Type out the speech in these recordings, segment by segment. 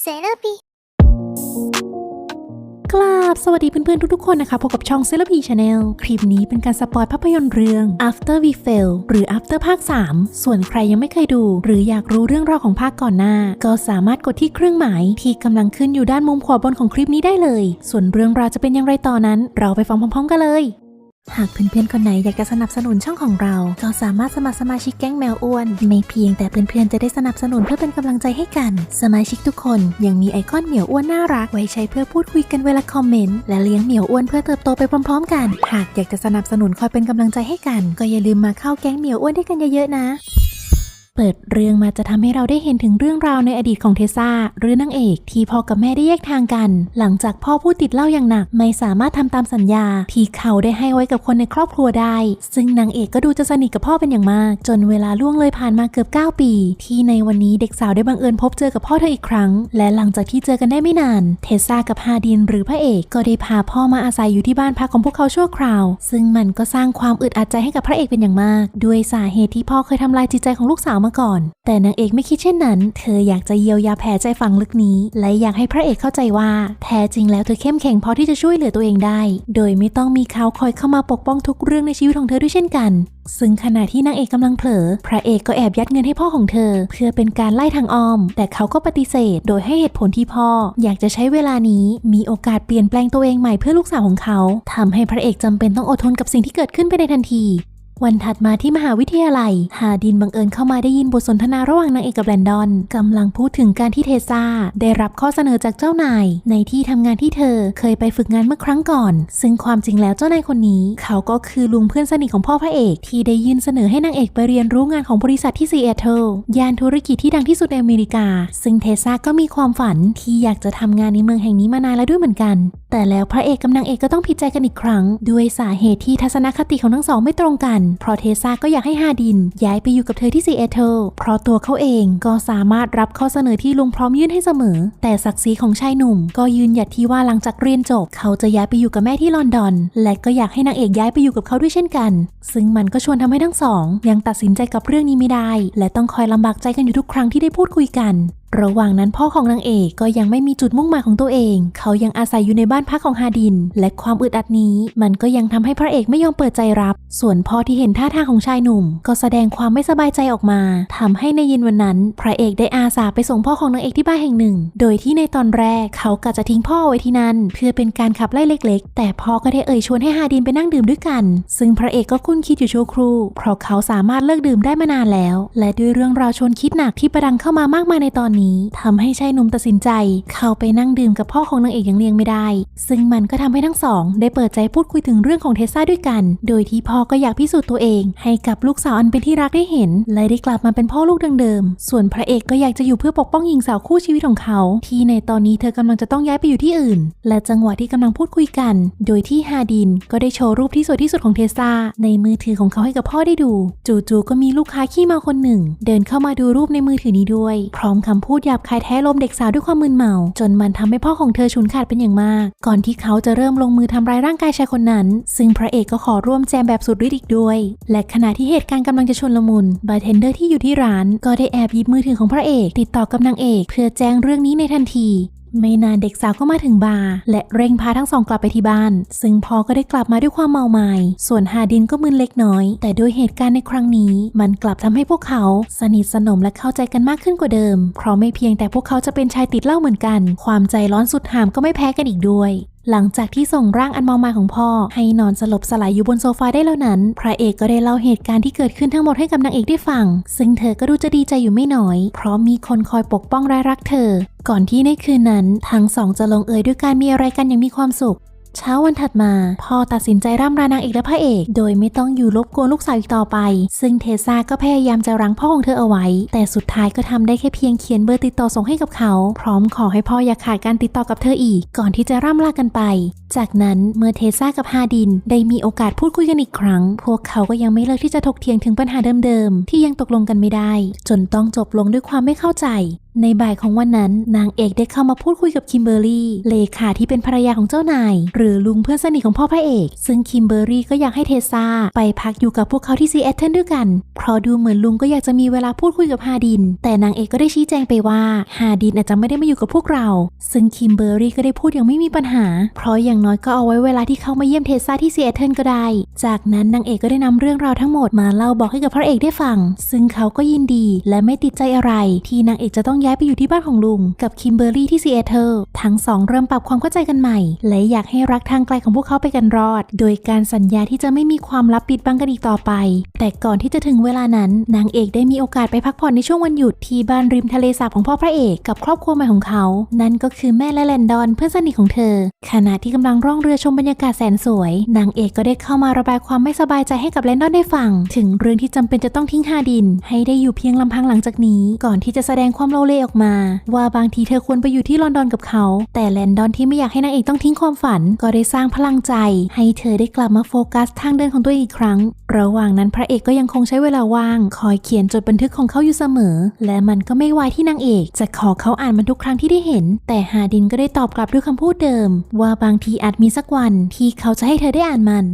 เซราปีกราบสวัสดีเพื่อนๆทุกๆคนนะคะพบกับช่องเซเลปีชาแนลคลิปนี้เป็นการสปอยภาพยนตร์เรื่อง After We Fail หรือ After ภาค 3 ส่วนใครยังไม่เคยดู หรืออยากรู้เรื่องราวของภาคก่อนหน้า ก็สามารถกดที่เครื่องหมาย ที่กำลังขึ้นอยู่ด้านมุมขวาบนของคลิปนี้ได้เลย ส่วนเรื่องราวจะเป็นอย่างไรต่อนนั้น เราไปฟังพร้อมๆกันเลย หากเพื่อนๆ คนไหนอยากจะสนับสนุนช่องของเรา ก็สามารถสมัครสมาชิกแก๊งแมวอ้วน ไม่เพียงแต่เพื่อนๆ จะได้สนับสนุนเพื่อเป็นกำลังใจให้กัน สมาชิกทุกคนยังมีไอคอนเหมียวอ้วนน่ารัก ไว้ใช้เพื่อพูดคุยกันเวลาคอมเมนต์ และเลี้ยงเหมียวอ้วนเพื่อเติบโตไปพร้อมๆ กัน หากอยากจะสนับสนุนคอยเป็นกำลังใจให้กัน ก็อย่าลืมมาเข้าแก๊งเหมียวอ้วนด้วยกันเยอะๆนะ เปิดเรื่องมาจะทำให้เราได้เห็นถึงเรื่องราวในอดีตของเทซ่าหรือนางเอกที่พ่อกับแม่ได้แยกทางกัน หลังจากพ่อผู้ติดเหล้าอย่างหนัก ไม่สามารถทำตามสัญญา ที่เขาได้ให้ไว้กับคนในครอบครัวได้ ซึ่งนางเอกก็ดูจะสนิทกับพ่อเป็นอย่างมาก จนเวลาล่วงเลยผ่านมาเกือบ 9 ปี ที่ในวันนี้เด็กสาวได้บังเอิญพบเจอกับพ่อเธออีกครั้ง และหลังจากที่เจอกันได้ไม่นาน เทซ่ากับฮาดินหรือพระเอกก็ได้พาพ่อมาอาศัยอยู่ที่บ้านพักของพวกเขาชั่วคราว ซึ่งมันก็สร้างความอึดอัดใจให้กับพระเอกเป็นอย่างมาก ด้วยสาเหตุที่พ่อเคยทำลายจิตใจของลูกสาวมาก่อน แต่นางเอกไม่คิดเช่นนั้น เธออยากจะเยียวยาแผลใจฝังลึกนี้ และอยากให้พระเอกเข้าใจว่า แท้จริงแล้วเธอเข้มแข็งพอที่จะช่วยเหลือตัวเองได้ โดยไม่ต้องมีเขาคอยเข้ามาปกป้องทุกเรื่องในชีวิตของเธอด้วยเช่นกัน ซึ่งขณะที่นางเอกกำลังเผลอ พระเอกก็แอบยัดเงินให้พ่อของเธอ เพื่อเป็นการไล่ทางอ้อม แต่เขาก็ปฏิเสธ โดยให้เหตุผลที่พ่อ อยากจะใช้เวลานี้มีโอกาสเปลี่ยนแปลงตัวเองใหม่เพื่อลูกสาวของเขาทำให้พระเอกจำเป็นต้องอดทนกับสิ่งที่เกิดขึ้นไปในทันที วันถัดมาที่มหาวิทยาลัย ฮาดินบังเอิญเข้ามาได้ยินบทสนทนาระหว่างนางเอกกับแลนดอนกำลังพูดถึงการที่เทซ่าได้รับข้อเสนอจากเจ้านาย ในที่ทำงานที่เธอเคยไปฝึกงานเมื่อครั้งก่อน ซึ่งความจริงแล้วเจ้านายคนนี้ เขาก็คือลุงเพื่อนสนิทของพ่อพระเอก ที่ได้ยื่นเสนอให้นางเอกไปเรียนรู้งานของบริษัทที่ซีแอตเทิลยานธุรกิจที่ดังที่สุดในอเมริกา ซึ่งเทซ่าก็มีความฝันที่อยากจะทำงานในเมืองแห่งนี้มานานแล้วด้วยเหมือนกัน แต่แล้วพระเอกกับนางเอกก็ต้องผิดใจกันอีกครั้ง ด้วยสาเหตุที่ทัศนคติของทั้งสองไม่ตรงกัน เพราะเทซ่าก็อยากให้ฮาดิน ย้ายไปอยู่กับเธอที่ซีแอตเทิลเพราะตัวเขาเองก็สามารถรับข้อเสนอที่ลุงพร้อมยื่นให้เสมอ แต่ศักดิ์ศรีของชายหนุ่ม ก็ยืนหยัดที่ว่าหลังจากเรียนจบ เขาจะย้ายไปอยู่กับแม่ที่ลอนดอน และก็อยากให้นางเอกย้ายไปอยู่กับเขาด้วยเช่นกัน ซึ่งมันก็ชวนทำให้ทั้งสอง ยังตัดสินใจกับเรื่องนี้ไม่ได้ และต้องคอยลำบากใจกันอยู่ทุกครั้งที่ได้พูดคุยกัน ระหว่างนั้นพ่อของนางเอกก็ยังไม่มีจุดมุ่งหมายของตัวเอง เขายังอาศัยอยู่ในบ้านพักของฮาดิน และความอึดอัดนี้ มันก็ยังทำให้พระเอกไม่ยอมเปิดใจรับ ส่วนพ่อที่เห็นท่าทางของชายหนุ่ม ก็แสดงความไม่สบายใจออกมาทำให้ในเย็นวันนั้น พระเอกได้อาสาไปส่งพ่อของนางเอกที่บ้านแห่งหนึ่ง โดยที่ในตอนแรกเขากะจะทิ้งพ่อไว้ที่นั่น เพื่อเป็นการขับไล่เล็ก ๆ แต่พ่อก็ได้เอ่ยชวนให้ฮาดินไปนั่งดื่มด้วยกัน ซึ่งพระเอกก็คุ้นคิดอยู่ชั่วครู่เพราะเขาสามารถเลิกดื่มได้มานานแล้ว และด้วยเรื่องราวชวนคิดหนักที่ประดังเข้ามามากมายในตอนนี้ทำให้ชายหนุ่มตัดสินใจ เข้าไปนั่งดื่มกับพ่อของนางเอกอย่างเลี่ยงไม่ได้ ซึ่งมันก็ทำให้ทั้งสอง ได้เปิดใจพูดคุยถึงเรื่องของเทสซ่าด้วยกัน โดยที่พ่อก็อยากพิสูจน์ตัวเอง ให้กับลูกสาวอันเป็นที่รักได้เห็น และได้กลับมาเป็นพ่อลูกดังเดิมส่วนพระเอกก็อยากจะอยู่เพื่อปกป้องหญิงสาวคู่ชีวิตของเขา ที่ในตอนนี้เธอกำลังจะต้องย้ายไปอยู่ที่อื่น และจังหวะที่กำลังพูดคุยกัน โดยที่ฮาดินก็ได้โชว์รูปที่สวยที่สุดของเทสซ่าในมือถือของเขาให้กับพ่อได้ดู จู่ๆก็มีลูกค้าขี้มาคนหนึ่ง เดินเข้ามาดูรูปในมือถือนี้ด้วย พร้อมคำพูดูดหยาบคายแท้ลมเด็กสาวด้วยความมึนเมา จนมันทำให้พ่อของเธอฉุนขาดเป็นอย่างมาก ก่อนที่เขาจะเริ่มลงมือทำร้ายร่างกายชายคนนั้น ซึ่งพระเอกก็ขอร่วมแจมแบบสุดฤทธิ์อีกด้วย และขณะที่เหตุการณ์กำลังจะชนละมุนบาร์เทนเดอร์ที่อยู่ที่ร้านก็ได้แอบหยิบมือถือของพระเอก ติดต่อกับนางเอก เพื่อแจ้งเรื่องนี้ในทันที ไม่นานเด็กสาวก็มาถึงบาร์และเร่งพาทั้งสองกลับไปที่บ้าน ซึ่งพอก็ได้กลับมาด้วยความเมาไมา้ส่วนฮาดินก็มึนเล็กน้อย แต่ด้วยเหตุการณ์ในครั้งนี้ มันกลับทำให้พวกเขาสนิทสนมและเข้าใจกันมากขึ้นกว่าเดิม เพราะไม่เพียงแต่พวกเขาจะเป็นชายติดเหล้าเหมือนกัน ความใจร้อนสุดหามก็ไม่แพ้กันอีกด้วย หลังจากที่ส่งร่างอันเมามายของพ่อ ให้นอนสลบสลายอยู่บนโซฟาได้แล้วนั้น พระเอกก็ได้เล่าเหตุการณ์ที่เกิดขึ้นทั้งหมดให้กับนางเอกได้ฟัง ซึ่งเธอก็ดูจะดีใจอยู่ไม่น้อย เพราะมีคนคอยปกป้องรายรักเธอ ก่อนที่ในคืนนั้นทั้งสองจะลงเอยด้วยการมีอะไรกันอย่างมีความสุข เช้าวันถัดมาพ่อตัดสินใจร่ำรานางเอกและพระเอก โดยไม่ต้องอยู่รบกวนลูกสาวอีกต่อไป ซึ่งเทซ่าก็พยายามจะรั้งพ่อของเธอเอาไว้ แต่สุดท้ายก็ทำได้แค่เพียงเขียนเบอร์ติดต่อส่งให้กับเขา พร้อมขอให้พ่ออย่าขาดการติดต่อกับเธออีก ก่อนที่จะร่ำลากันไป จากนั้นเมื่อเทซ่ากับฮาดิน ได้มีโอกาสพูดคุยกันอีกครั้ง พวกเขาก็ยังไม่เลิกที่จะถกเถียงถึงปัญหาเดิมๆที่ยังตกลงกันไม่ได้ จนต้องจบลงด้วยความไม่เข้าใจในบ่ายของวันนั้นนางเอกได้เข้ามาพูดคุยกับคิมเบอร์รี่เลขาที่เป็นภรรยาของเจ้านาย หรือลุงเพื่อนสนิทของพ่อพระเอก ซึ่งคิมเบอร์รี่ก็อยากให้เทสซาไปพักอยู่กับพวกเขาที่ซีแอตเทิลด้วยกัน เพราะดูเหมือนลุงก็อยากจะมีเวลาพูดคุยกับฮาดิน แต่นางเอกก็ได้ชี้แจงไปว่าฮาดินอาจจะไม่ได้มาอยู่กับพวกเรา ซึ่งคิมเบอร์รี่ก็ได้พูดอย่างไม่มีปัญหา เพราะอย่างน้อยก็เอาไว้เวลาที่เขามาเยี่ยมเทสซาที่ซีแอตเทิลก็ได้ จากนั้นนางเอกก็ได้นำเรื่องราวทั้งหมดมาเล่าบอกให้กับพระเอกได้ฟัง ซึ่งเขาก็ยินดีและไม่ติดใจอะไรที่นางเอกจะต้องย้ายไปอยู่ที่บ้านของลุง กับคิมเบอร์รี่ที่ซีแอตเทิลทั้งสองเริ่มปรับความเข้าใจกันใหม่ และอยากให้รักทางไกลของพวกเขาไปกันรอด โดยการสัญญาที่จะไม่มีความลับปิดบังกันอีกต่อไป แต่ก่อนที่จะถึงเวลานั้น นางเอกได้มีโอกาสไปพักผ่อนในช่วงวันหยุดที่บ้านริมทะเลสาบของพ่อพระเอกกับครอบครัวใหม่ของเขา นั่นก็คือแม่และแลนดอนเพื่อนสนิทของเธอ ขณะที่กำลังร่องเรือชมบรรยากาศแสนสวย นางเอกก็ได้เข้ามาระบายความไม่สบายใจให้กับแลนดอนได้ฟัง ถึงเรื่องที่จำเป็นจะต้องทิ้งฮาดิน ให้ได้อยู่เพียงลำพังหลังจากนี้ ก่อนที่จะแสดงความโลเลออกมา ว่าบางทีเธอควรไปอยู่ที่ลอนดอนกับเขา แต่แลนดอนที่ไม่อยากให้นางเอกต้องทิ้งความฝัน ก็ได้สร้างพลังใจ ให้เธอได้กลับมาโฟกัสทางเดินของตัวเองอีกครั้ง ระหว่างนั้นพระเอกก็ยังคงใช้เวลาว่าง คอยเขียนจดบันทึกของเขาอยู่เสมอ และมันก็ไม่ไวที่นางเอกจะขอเขาอ่านมันทุกครั้งที่ได้เห็น แต่ฮาดินก็ได้ตอบกลับด้วยคำพูดเดิม ว่าบางทีอาจมีสักวันที่เขาจะให้เธอได้อ่านมัน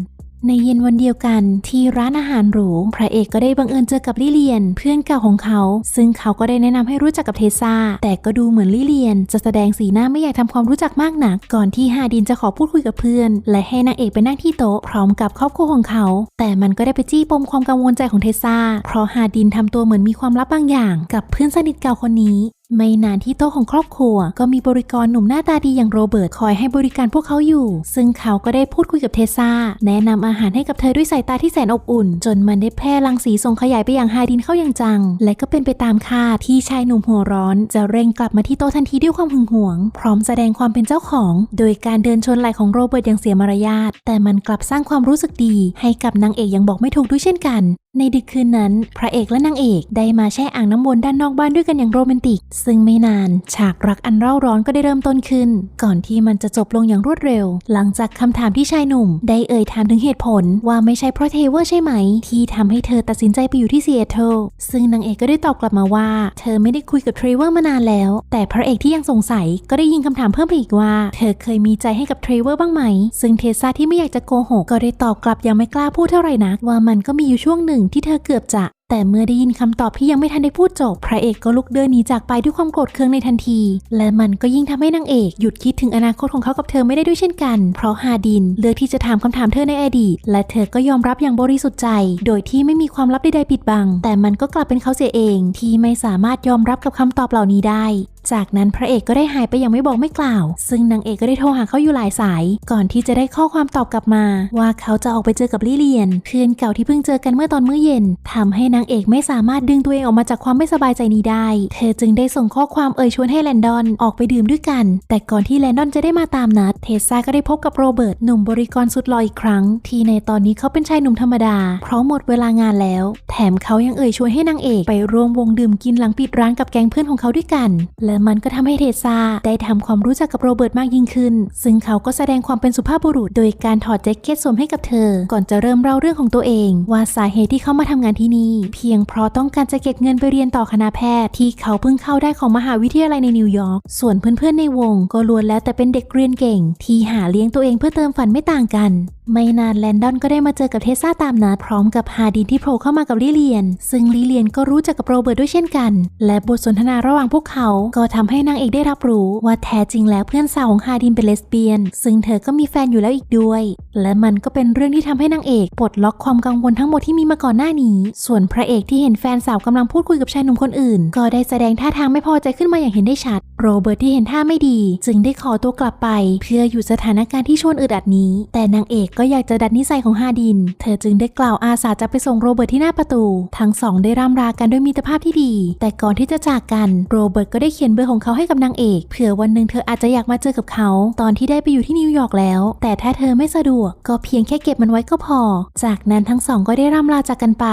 ในเย็นวันเดียวกันที่ร้านอาหารหรู พระเอกก็ได้บังเอิญเจอกับลิเลียน เพื่อนเก่าของเขา ซึ่งเขาก็ได้แนะนำให้รู้จักกับเทซ่า แต่ก็ดูเหมือนลิเลียน จะแสดงสีหน้าไม่อยากทำความรู้จักมากนัก ก่อนที่ฮาดินจะขอพูดคุยกับเพื่อน และให้นางเอกไปนั่งที่โต๊ะพร้อมกับครอบครัวของเขา แต่มันก็ได้ไปจี้ปมความกังวลใจของเทซ่า เพราะฮาดินทำตัวเหมือนมีความลับบางอย่าง กับเพื่อนสนิทเก่าคนนี้ ไม่นานที่โต๊ะของครอบครัว ก็มีบริกรหนุ่มหน้าตาดีอย่างโรเบิร์ตคอยให้บริการพวกเขาอยู่ ซึ่งเขาก็ได้พูดคุยกับเทซ่า แนะนำอาหารให้กับเธอด้วยสายตาที่แสนอบอุ่น จนมันได้แพร่รังสีส่งขยายไปอยังไฮดินเข้าอย่างจัง และก็เป็นไปตามคาดที่ชายหนุ่มหัวร้อน จะเร่งกลับมาที่โต๊ะทันทีด้วยความหึงหวง พร้อมแสดงความเป็นเจ้าของ โดยการเดินชนไหล่ของโรเบิร์ตอย่างเสียมารยาทแต่มันกลับสร้างความรู้สึกดี ให้กับนางเอกยังบอกไม่ถูกด้วยเช่นกัน ในดึกคืนนั้น พระเอกและนางเอกได้มาแช่อ่างน้ำวนด้านนอกบ้านด้วยกันอย่างโรแมนติก ซึ่งไม่นาน ฉากรักอันเร่าร้อนก็ได้เริ่มต้นขึ้น ก่อนที่มันจะจบลงอย่างรวดเร็ว หลังจากคำถามที่ชายหนุ่ม ได้เอ่ยถามถึงเหตุผลว่าไม่ใช่เพราะเทเวอร์ใช่ไหม ที่ทำให้เธอตัดสินใจไปอยู่ที่ซีแอตเทิลซึ่งนางเอกก็ได้ตอบกลับมาว่า เธอไม่ได้คุยกับเทรเวอร์มานานแล้ว แต่พระเอกที่ยังสงสัยก็ได้ยิงคำถามเพิ่มไปอีกว่า เธอเคยมีใจให้กับเทรเวอร์บ้างไหม ซึ่งเทซ่าที่ไม่อยากจะโกหกก็ได้ตอบกลับยังไม่กล้าพูดเท่าไหร่นักว่ามันก็มีอยู่ช่วงหนึ่งที่เธอเกือบจะ แต่เมื่อได้ยินคำตอบที่ยังไม่ทันได้พูดจบ พระเอกก็ลุกเดินหนีจากไปด้วยความโกรธเคืองในทันที และมันก็ยิ่งทำให้นางเอกหยุดคิดถึงอนาคตของเขากับเธอไม่ได้ด้วยเช่นกัน เพราะฮาดินเลือกที่จะถามคำถามเธอในอดีต และเธอก็ยอมรับอย่างบริสุทธิ์ใจ โดยที่ไม่มีความลับใดๆปิดบัง แต่มันก็กลับเป็นเขาเสียเอง ที่ไม่สามารถยอมรับกับคำตอบเหล่านี้ได้ จากนั้นพระเอกก็ได้หายไปอย่างไม่บอกไม่กล่าว ซึ่งนางเอกก็ได้โทรหาเขาอยู่หลายสาย ก่อนที่จะได้ข้อความตอบกลับมา ว่าเขาจะออกไปเจอกับลิเลียน เพื่อนเก่าที่เพิ่งเจอกันเมื่อตอนมื้อเย็นทำให้นางเอกไม่สามารถดึงตัวเองออกมาจากความไม่สบายใจนี้ได้ เธอจึงได้ส่งข้อความเอ่ยชวนให้แลนดอนออกไปดื่มด้วยกัน แต่ก่อนที่แลนดอนจะได้มาตามนัด เทสซาก็ได้พบกับโรเบิร์ตหนุ่มบริกรสุดหล่ออีกครั้ง ที่ในตอนนี้เขาเป็นชายหนุ่มธรรมดา เพราะหมดเวลางานแล้ว แถมเขายังเอ่ยชวนให้นางเอกไปร่วมวงดื่มกินหลังปิดร้านกับแก๊งเพื่อนของเขาด้วยกัน และมันก็ทำให้เทซาได้ทำความรู้จักกับโรเบิร์ตมากยิ่งขึ้น ซึ่งเขาก็แสดงความเป็นสุภาพบุรุษ โดยการถอดแจ็คเก็ตสวมให้กับเธอ ก่อนจะเริ่มเล่าเรื่องของตัวเอง ว่าสาเหตุที่เขามาทำงานที่นี่ เพียงเพราะต้องการจะเก็บเงินไปเรียนต่อคณะแพทย์ที่เขาเพิ่งเข้าได้ของมหาวิทยาลัยในนิวยอร์ก ส่วนเพื่อนๆในวงก็ล้วนแล้วแต่เป็นเด็กเรียนเก่ง ที่หาเลี้ยงตัวเองเพื่อเติมฝันไม่ต่างกัน ไม่นานแลนดอนก็ได้มาเจอกับเทสซาตามนัดพร้อมกับฮาดินที่โผล่เข้ามากับลิเลียน ซึ่งลิเลียนก็รู้จักกับโรเบิร์ตด้วยเช่นกัน และบทสนทนาระหว่างพวกเขาก็ทำให้นางเอกได้รับรู้ว่าแท้จริงแล้วเพื่อนสาวของฮาดินเป็นเลสเบี้ยน ซึ่งเธอก็มีแฟนอยู่แล้วอีกด้วย และมันก็เป็นเรื่องที่ทำให้นางเอกปลดล็อกความกังวลทั้งหมดที่มีมาก่อนหน้านี้ ส่วนพระเอกที่เห็นแฟนสาวกำลังพูดคุยกับชายหนุ่มคนอื่น ก็ได้แสดงท่าทางไม่พอใจขึ้นมาอย่างเห็นได้ชัด โรเบิร์ตที่เห็นท่าไม่ดี จึงได้ขอตัวกลับไป เพื่ออยู่สถานการณ์ที่ชวนอึดอัดนี้ แต่นางเอกก็อยากจะดัดนิสัยของฮาดิน เธอจึงได้กล่าวอาสาจะไปส่งโรเบิร์ตที่หน้าประตู ทั้งสองได้ร่ำรากันด้วยมิตรภาพที่ดี แต่ก่อนที่จะจากกันโรเบิร์ตก็ได้เขียนเบอร์ของเขาให้กับนางเอกเผื่อวันหนึ่งเธออาจจะอยากมาเจอกับเขา ตอนที่ได้ไปอยู่ที่นิวยอร์กแล้ว แต่ถ้าเธอไม่สะดวกก็เพียงแค่เก็บมันไว้ก็พอ จากนั้นทั้งสองก็ได้ร่ำลาจากกันไป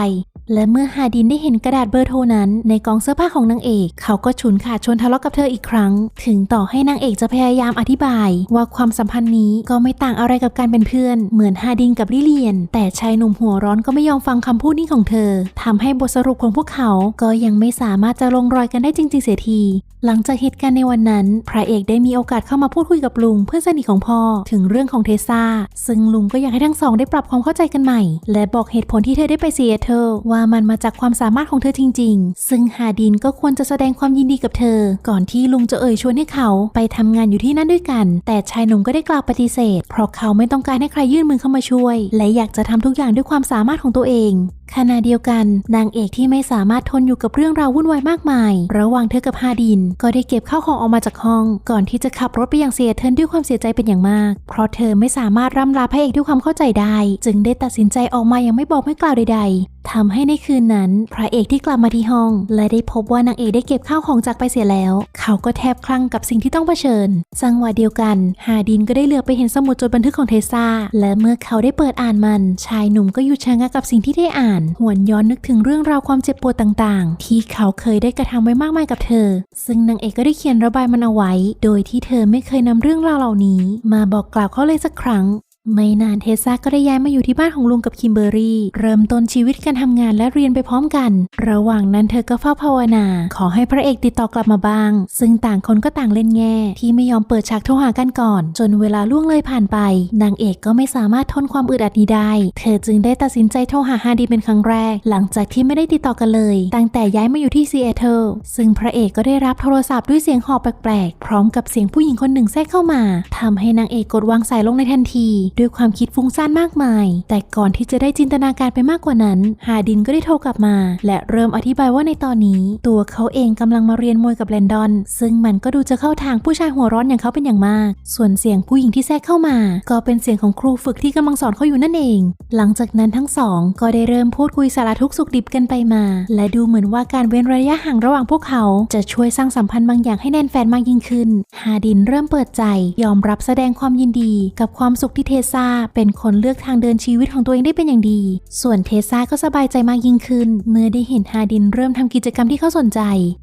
และเมื่อฮาดินได้เห็นกระดาษเบอร์โทรนั้น ในกองเสื้อผ้าของนางเอก เขาก็ฉุนขาดชวนทะเลาะกับเธออีกครั้ง ถึงต่อให้นางเอกจะพยายามอธิบาย ว่าความสัมพันธ์นี้ก็ไม่ต่างอะไรกับการเป็นเพื่อน เหมือนฮาดินกับลิเลียน แต่ชายหนุ่มหัวร้อนก็ไม่ยอมฟังคำพูดนี้ของเธอทำให้บทสรุปของพวกเขาก็ยังไม่สามารถจะลงรอยกันได้จริง ๆ เสียทีหลังจากเหตุการณ์ในวันนั้น พระเอกได้มีโอกาสเข้ามาพูดคุยกับลุง เพื่อนสนิทของพ่อถึงเรื่องของเทซ่าซึ่งลุงก็อยากให้ทั้งสองได้ปรับความเข้าใจกันใหม่ และบอกเหตุผลที่เธอได้ไปซีแอตเทิลว่ามันมาจากความสามารถของเธอจริง ๆ ซึ่งฮาดินก็ควรจะแสดงความยินดีกับเธอ ก่อนที่ลุงจะเอ่ยชวนให้เขาไปทำงานอยู่ที่นั่นด้วยกัน แต่ชายหนุ่มก็ได้กล่าวปฏิเสธ เพราะเขาไม่ต้องการให้ใครยื่นมือเข้ามาช่วย และอยากจะทำทุกอย่างด้วยความสามารถของตัวเองขณะเดียวกันนางเอกที่ไม่สามารถทนอยู่กับเรื่องราววุ่นวายมากมาย ระหว่างเธอกับฮาดิน ก็ได้เก็บข้าวของออกมาจากห้อง ก่อนที่จะขับรถไปยังเซียเทิลด้วยความเสียใจเป็นอย่างมาก เพราะเธอไม่สามารถร่ำลาพระเอกด้วยความเข้าใจได้ จึงได้ตัดสินใจออกมาอยังไม่บอกไม่กล่าวใด ๆทำให้ในคืนนั้น พระเอกที่กลับมาที่ห้อง และได้พบว่านางเอกได้เก็บข้าวของจากไปเสียแล้ว เขาก็แทบคลั่งกับสิ่งที่ต้องเผชิญจังหวะเดียวกันฮาดินก็ได้เหลือบไปเห็นสมุดจดบันทึกของเทซ่าและเมื่อเขาได้เปิดอ่านมัน ชายหนุ่มก็หยุดชะงักกับสิ่งที่ได้อ่านหวนย้อนนึกถึงเรื่องราวความเจ็บปวดต่างๆ ที่เขาเคยได้กระทำไว้มากมายกับเธอ ซึ่งนางเอกก็ได้เขียนระบายมันเอาไว้ โดยที่เธอไม่เคยนำเรื่องราวเหล่านี้ มาบอกกล่าวเขาเลยสักครั้ง ไม่นานเทซ่าก็ได้ย้ายมาอยู่ที่บ้านของลุงกับคิมเบอรี่ เริ่มต้นชีวิตการทำงานและเรียนไปพร้อมกัน ระหว่างนั้นเธอก็เฝ้าภาวนา ขอให้พระเอกติดต่อกลับมาบ้าง ซึ่งต่างคนก็ต่างเล่นแง่ ที่ไม่ยอมเปิดฉากโทรหากันก่อน จนเวลาล่วงเลยผ่านไป นางเอกก็ไม่สามารถทนความอึดอัดนี้ได้ เธอจึงได้ตัดสินใจโทรหาฮาดีเป็นครั้งแรก หลังจากที่ไม่ได้ติดต่อกันเลย ตั้งแต่ย้ายมาอยู่ที่ซีแอตเทิลซึ่งพระเอกก็ได้รับโทรศัพท์ด้วยเสียงหอบแปลกๆพร้อมกับเสียงผู้หญิงคนหนึ่งแทรกเข้ามาทำให้นางเอกกดวางสายลงในทันทีด้วยความคิดฟุ้งซ่านมากมาย แต่ก่อนที่จะได้จินตนาการไปมากกว่านั้น ฮาดินก็ได้โทรกลับมา และเริ่มอธิบายว่าในตอนนี้ ตัวเขาเองกำลังมาเรียนมวยกับแลนดอน ซึ่งมันก็ดูจะเข้าทางผู้ชายหัวร้อนอย่างเขาเป็นอย่างมาก ส่วนเสียงผู้หญิงที่แทรกเข้ามา ก็เป็นเสียงของครูฝึกที่กำลังสอนเขาอยู่นั่นเอง หลังจากนั้นทั้งสอง ก็ได้เริ่มพูดคุยสารทุกสุขดิบกันไปมา และดูเหมือนว่าการเว้นระยะห่างระหว่างพวกเขา จะช่วยสร้างสัมพันธ์บางอย่างให้แน่นแฟนมากยิ่งขึ้น ฮาดินเริ่มเปิดใจ ยอมรับแสดงความยินดี กับความสุขที่เทซาเป็นคนเลือกทางเดินชีวิตของตัวเองได้เป็นอย่างดี ส่วนเทซ่าก็สบายใจมากยิ่งขึ้น เมื่อได้เห็นฮาดินเริ่มทำกิจกรรมที่เขาสนใจ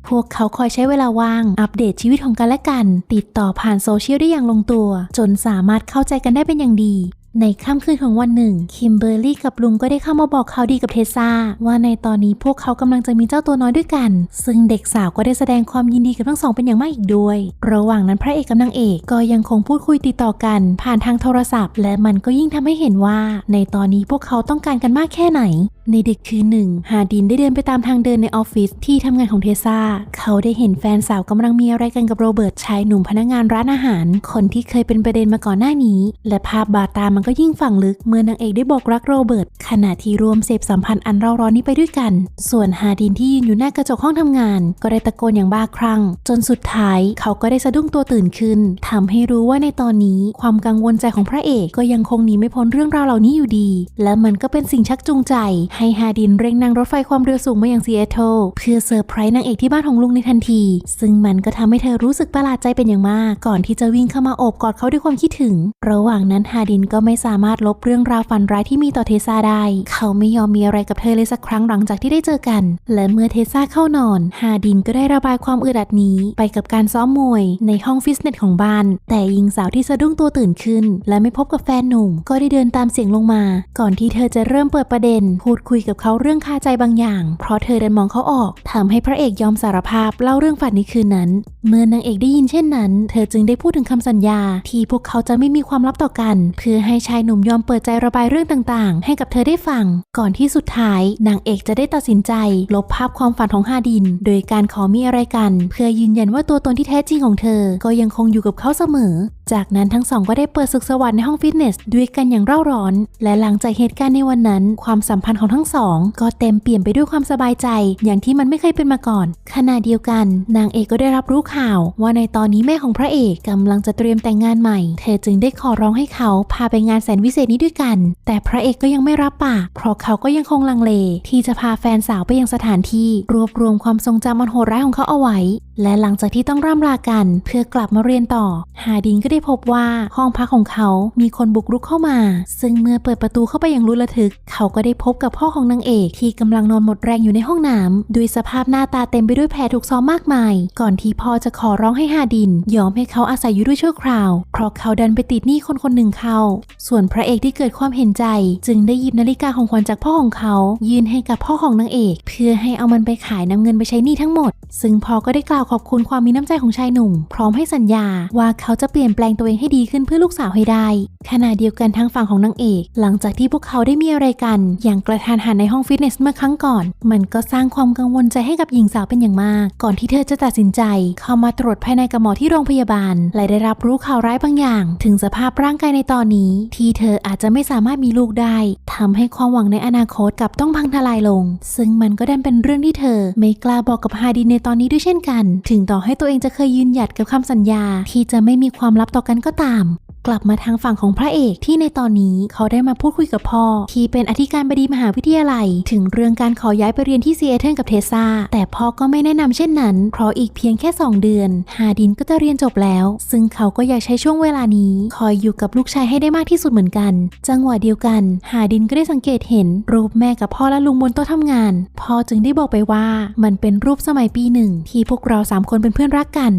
พวกเขาคอยใช้เวลาว่าง อัปเดตชีวิตของกันและกัน ติดต่อผ่านโซเชียลได้อย่างลงตัว จนสามารถเข้าใจกันได้เป็นอย่างดี ในค่ำคืนของวันหนึ่ง คิมเบอร์รี่กับลุงก็ได้เข้ามาบอกข่าวดีกับเทซ่า ว่าในตอนนี้พวกเขากำลังจะมีเจ้าตัวน้อยด้วยกัน ซึ่งเด็กสาวก็ได้แสดงความยินดีกับทั้งสองเป็นอย่างมากอีกด้วย ระหว่างนั้นพระเอกกับนางเอกก็ยังคงพูดคุยติดต่อกัน ผ่านทางโทรศัพท์ และมันก็ยิ่งทำให้เห็นว่า ในตอนนี้พวกเขาต้องการกันมากแค่ไหน ในดึกคืนหนึ่ง ฮาดินได้เดินไปตามทางเดินในออฟฟิศที่ทำงานของเทซ่า เขาได้เห็นแฟนสาวกำลังมีอะไรกันกับโรเบิร์ตชายหนุ่มพนักงานร้านอาหาร คนที่เคยเป็นประเด็นมาก่อนหน้านี้ และภาพบาตามันก็ยิ่งฝังลึกเมื่อนางเอกได้บอกรักโรเบิร์ตขณะที่รวมเสพสัมพันธ์อันเร่าร้อนนี้ไปด้วยกัน ส่วนฮาดินที่ยืนอยู่หน้ากระจกห้องทำงาน ก็ได้ตะโกนอย่างบ้าคลั่ง จนสุดท้ายเขาก็ได้สะดุ้งตัวตื่นขึ้นทำให้รู้ว่าในตอนนี้ความกังวลใจของพระเอกก็ยังคงหนีไม่พ้นเรื่องราวเหล่านี้อยู่ดี และมันก็เป็นสิ่งชักจูงใจ ให้ฮาดินเร่งนั่งรถไฟความเร็วสูงมาอยังซีแอตเทิลเพื่อเซอร์ไพรส์นางเอกที่บ้านของลุงในทันที ซึ่งมันก็ทำให้เธอรู้สึกประหลาดใจเป็นอย่างมาก ก่อนที่จะวิ่งเข้ามาโอบกอดเขาด้วยความคิดถึง ระหว่างนั้นฮาดินก็ไม่ไม่สามารถลบเรื่องราวฝันร้ายที่มีต่อเทซ่าได้ เขาไม่ยอมมีอะไรกับเธอเลยสักครั้งหลังจากที่ได้เจอกัน และเมื่อเทซ่าเข้านอน ฮาดินก็ได้ระบายความอึดอัดนี้ ไปกับการซ้อมมวย ในห้องฟิตเนสของบ้าน แต่หญิงสาวที่สะดุ้งตัวตื่นขึ้น และไม่พบกับแฟนหนุ่ม ก็ได้เดินตามเสียงลงมา ก่อนที่เธอจะเริ่มเปิดประเด็น พูดคุยกับเขาเรื่องคาใจบางอย่าง เพราะเธอเดินมองเขาออกทำให้พระเอกยอมสารภาพเล่าเรื่องฝันในคืนนั้น เมื่อนางเอกได้ยินเช่นนั้น เธอจึงได้พูดถึงคำสัญญา ที่พวกเขาจะไม่มีความลับต่อกัน เพื่อให้ชายหนุ่มยอมเปิดใจระบายเรื่องต่างๆ ให้กับเธอได้ฟัง ก่อนที่สุดท้าย นางเอกจะได้ตัดสินใจ ลบภาพความฝันของฮาดิน โดยการขอมีอะไรกัน เพื่อยืนยันว่าตัวตนที่แท้จริงของเธอ ก็ยังคงอยู่กับเขาเสมอจากนั้นทั้งสองก็ได้เปิดศึกสวรรค์ในห้องฟิตเนสด้วยกันอย่างเร่าร้อน และหลังจากเหตุการณ์ในวันนั้น ความสัมพันธ์ของทั้งสอง ก็เต็มเปี่ยมไปด้วยความสบายใจ อย่างที่มันไม่เคยเป็นมาก่อน ขณะเดียวกัน นางเอกก็ได้รับรู้ข่าว ว่าในตอนนี้แม่ของพระเอกกำลังจะเตรียมแต่งงานใหม่ เธอจึงได้ขอร้องให้เขาพาไปงานแสนวิเศษนี้ด้วยกัน แต่พระเอกก็ยังไม่รับปากเพราะเขาก็ยังคงลังเล ที่จะพาแฟนสาวไปยังสถานที่ รวบรวมความทรงจำมันโหดร้ายของเขาเอาไว้และหลังจากที่ต้องร่ำลากันเพื่อกลับมาเรียนต่อ ฮาดินก็ได้พบว่าห้องพักของเขามีคนบุกรุกเข้ามา ซึ่งเมื่อเปิดประตูเข้าไปอย่างรุนระทึก เขาก็ได้พบกับพ่อของนางเอกที่กำลังนอนหมดแรงอยู่ในห้องน้ำด้วยสภาพหน้าตาเต็มไปด้วยแผลถูกซ้อมมากมาย ก่อนที่พ่อจะขอร้องให้ฮาดิน ยอมให้เขาอาศัยอยู่ด้วยชั่วคราว เพราะเขาดันไปติดหนี้คนคนหนึ่งเขาส่วนพระเอกที่เกิดความเห็นใจ จึงได้หยิบนาฬิกาของขวัญจากพ่อของเขา ยื่นให้กับพ่อของนางเอก เพื่อให้เอามันไปขายนำเงินไปใช้หนี้ทั้งหมด ซึ่งพ่อก็ได้กล่าวขอบคุณความมีน้ำใจของชายหนุ่ม พร้อมให้สัญญาว่าเขาจะเปลี่ยนแปลงตัวเองให้ดีขึ้นเพื่อลูกสาวให้ได้ ขณะเดียวกันทางฝั่งของนางเอก หลังจากที่พวกเขาได้มีอะไรกัน อย่างกระทานหันในห้องฟิตเนสเมื่อครั้งก่อน มันก็สร้างความกังวลใจให้กับหญิงสาวเป็นอย่างมาก ก่อนที่เธอจะตัดสินใจ เข้ามาตรวจภายในกับหมอที่โรงพยาบาล และได้รับรู้ข่าวร้ายบางอย่าง ถึงสภาพร่างกายในตอนนี้ ที่เธออาจจะไม่สามารถมีลูกได้ทำให้ความหวังในอนาคตกลับต้องพังทลายลง ซึ่งมันก็ดันเป็นเรื่องที่เธอ ไม่กล้าบอกกับฮาดินในตอนนี้ด้วยเช่นกันถึงต่อให้ตัวเองจะเคยยืนหยัดกับคำสัญญา ที่จะไม่มีความลับต่อกันก็ตาม กลับมาทางฝั่งของพระเอกที่ในตอนนี้เขาได้มาพูดคุยกับพ่อ ที่เป็นอธิการบดีมหาวิทยาลัย ถึงเรื่องการขอย้ายไปเรียนที่ซีแอตเทิลกับเทสซาแต่พ่อก็ไม่แนะนำเช่นนั้น เพราะอีกเพียงแค่ 2 เดือน ฮาดินก็จะเรียนจบแล้ว ซึ่งเขาก็อยากใช้ช่วงเวลานี้ คอยอยู่กับลูกชายให้ได้มากที่สุดเหมือนกัน จังหวะเดียวกัน ฮาดินก็ได้สังเกตเห็น รูปแม่กับพ่อและลุงบนโต๊ะทำงาน พ่อจึงได้บอกไปว่ามันเป็นรูปสมัยปีหนึ่งที่พวกเราสามคนเป็นเพื่อนรักกัน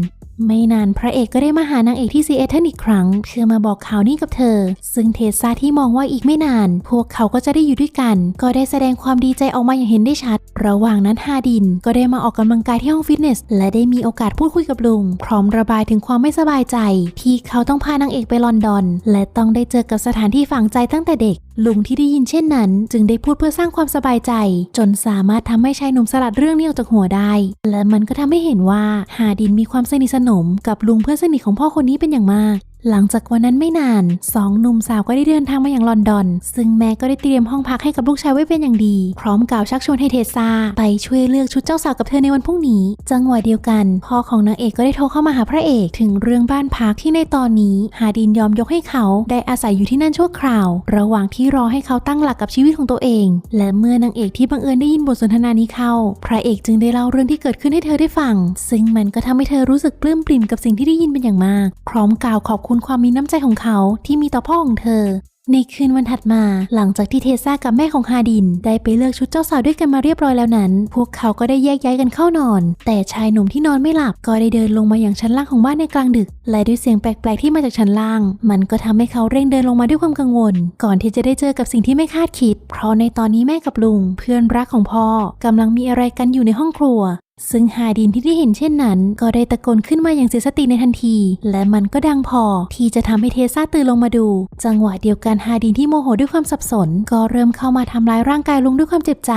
ไม่นานพระเอกก็ได้มาหานางเอกที่ซีเอเทิลอีกครั้ง เพื่อมาบอกข่าวนี้กับเธอ ซึ่งเทสซาที่มองว่าอีกไม่นาน พวกเขาก็จะได้อยู่ด้วยกัน ก็ได้แสดงความดีใจออกมาอย่างเห็นได้ชัด ระหว่างนั้นฮาดินก็ได้มาออกกำลังกายที่ห้องฟิตเนส และได้มีโอกาสพูดคุยกับลุง พร้อมระบายถึงความไม่สบายใจ ที่เขาต้องพานางเอกไปลอนดอน และต้องได้เจอกับสถานที่ฝังใจตั้งแต่เด็ก ลุงที่ได้ยินเช่นนั้น จึงได้พูดเพื่อสร้างความสบายใจ จนสามารถทำให้ชายหนุ่มสลัดเรื่องนี้ออกจากหัวได้ และมันก็ทำให้เห็นว่าฮาดินมีความสนิทสนมกับลุงเพื่อนสนิทของพ่อคนนี้เป็นอย่างมาก หลังจากวันนั้นไม่นานสองหนุ่มสาวก็ได้เดินทางมาอย่างลอนดอน ซึ่งแม่ก็ได้เตรียมห้องพักให้กับลูกชายไว้เป็นอย่างดี พร้อมกล่าวชักชวนให้เทซาไปช่วยเลือกชุดเจ้าสาวกับเธอในวันพรุ่งนี้ จังหวะเดียวกันพ่อของนางเอกก็ได้โทรเข้ามาหาพระเอกถึงเรื่องบ้านพักที่ในตอนนี้ฮาดินยอมยกให้เขาได้อาศัยอยู่ที่นั่นชั่วคราว ระหว่างที่รอให้เขาตั้งหลักกับชีวิตของตัวเอง และเมื่อนางเอกที่บังเอิญได้ยินบทสนทนานี้เข้า พระเอกจึงได้เล่าเรื่องที่เกิดขึ้นให้เธอได้ฟัง ซึ่งมันก็ทำให้เธอรู้สึกปลื้มปริ่มกับสิ่งที่ได้ยินเป็นอย่างมาก พร้อมกล่าวขอบคุณความมีน้ำใจของเขาที่มีต่อพ่อของเธอ ในคืนวันถัดมาหลังจากที่เทซ่ากับแม่ของฮาดิน ได้ไปเลือกชุดเจ้าสาวด้วยกันมาเรียบร้อยแล้วนั้น พวกเขาก็ได้แยกย้ายกันเข้านอน แต่ชายหนุ่มที่นอนไม่หลับก็ได้เดินลงมาอย่างชั้นล่างของบ้านในกลางดึก และด้วยเสียงแปลกๆที่มาจากชั้นล่าง มันก็ทำให้เขาเร่งเดินลงมาด้วยความกังวล ก่อนที่จะได้เจอกับสิ่งที่ไม่คาดคิด เพราะในตอนนี้แม่กับลุง เพื่อนรักของพ่อกำลังมีอะไรกันอยู่ในห้องครัว ซึ่งฮาดินที่ได้เห็นเช่นนั้น ก็ได้ตะโกนขึ้นมาอย่างเสียสติในทันที และมันก็ดังพอที่จะทำให้เทซ่าตื่นลงมาดู จังหวะเดียวกันฮาดินที่โมโหด้วยความสับสน ก็เริ่มเข้ามาทำร้ายร่างกายลุงด้วยความเจ็บใจ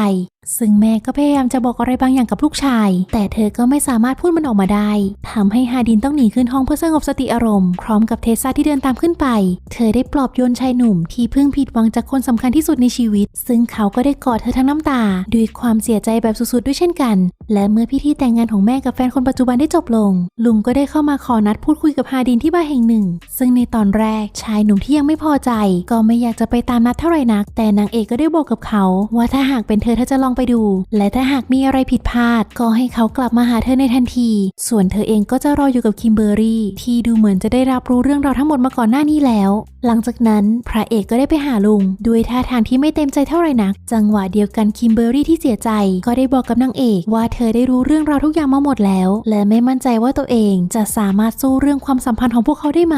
ซึ่งแม่ก็พยายามจะบอกอะไรบางอย่างกับลูกชาย แต่เธอก็ไม่สามารถพูดมันออกมาได้ทำให้ฮาดินต้องหนีขึ้นห้องเพื่อสงบสติอารมณ์พร้อมกับเทซ่าที่เดินตามขึ้นไป เธอได้ปลอบโยนชายหนุ่มที่เพิ่งผิดหวังจากคนสำคัญที่สุดในชีวิต ซึ่งเขาก็ได้กอดเธอทั้งน้ำตา ด้วยความเสียใจแบบสุดๆด้วยเช่นกัน และเมื่อพิธีแต่งงานของแม่กับแฟนคนปัจจุบันได้จบลง ลุงก็ได้เข้ามาขอนัดพูดคุยกับฮาดินที่บ้านแห่งหนึ่ง ซึ่งในตอนแรกชายหนุ่มที่ยังไม่พอใจ ก็ไม่อยากจะไปตามนัดเท่าไหร่นัก แต่นางเอกก็ได้บอกกับเขา ว่าถ้าหากเป็นเธอเธอจะลองไปดู และถ้าหากมีอะไรผิดพลาด ก็ให้เขากลับมาหาเธอในทันที ส่วนเธอเองก็จะรออยู่กับคิมเบอร์รี่ที่ดูเหมือนจะได้รับรู้เรื่องราวทั้งหมดมาก่อนหน้านี้แล้ว หลังจากนั้นพระเอกก็ได้ไปหาลุง ด้วยท่าทางที่ไม่เต็มใจเท่าไหร่นัก จังหวะเดียวกันคิมเบอร์รี่ที่เสียใจ ก็ได้บอกกับนางเอกว่าเธอได้รู้เรื่องราวทุกอย่างมาหมดแล้ว และไม่มั่นใจว่าตัวเองจะสามารถสู้เรื่องความสัมพันธ์ของพวกเขาได้ไหม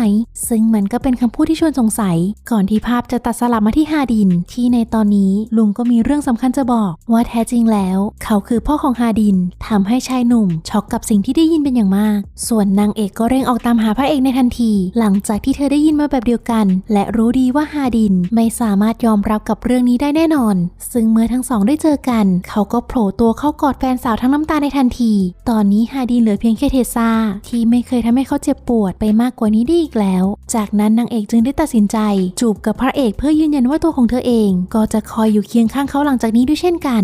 ซึ่งมันก็เป็นคำพูดที่ชวนสงสัย ก่อนที่ภาพจะตัดสลับมาที่ฮาดิน ที่ในตอนนี้ลุงก็มีเรื่องสำคัญจะบอกว่าแท้จริงแล้ว เขาคือพ่อของฮาดินทำให้ชายหนุ่ม ช็อกกับสิ่งที่ได้ยินเป็นอย่างมาก ส่วนนางเอกก็เร่งออกตามหาพระเอกในทันที หลังจากที่เธอได้ยินมาแบบเดียวกัน และรู้ดีว่าฮาดินไม่สามารถยอมรับกับเรื่องนี้ได้แน่นอน ซึ่งเมื่อทั้งสองได้เจอกัน เขาก็โผล่ตัวเข้ากอดแฟนสาวทั้งน้ำตาในทันที ตอนนี้ฮาดินเหลือเพียงแค่เทซ่าที่ไม่เคยทำให้เขาเจ็บปวดไปมากกว่านี้ได้อีกแล้ว จากนั้นนางเอกจึงได้ตัดสินใจ จูบกับพระเอกเพื่อยืนยันว่าตัวของเธอเอง ก็จะคอยอยู่เคียงข้างเขาหลังจากนี้ด้วยเช่นกัน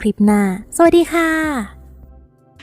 คลิปหน้า สวัสดีค่ะ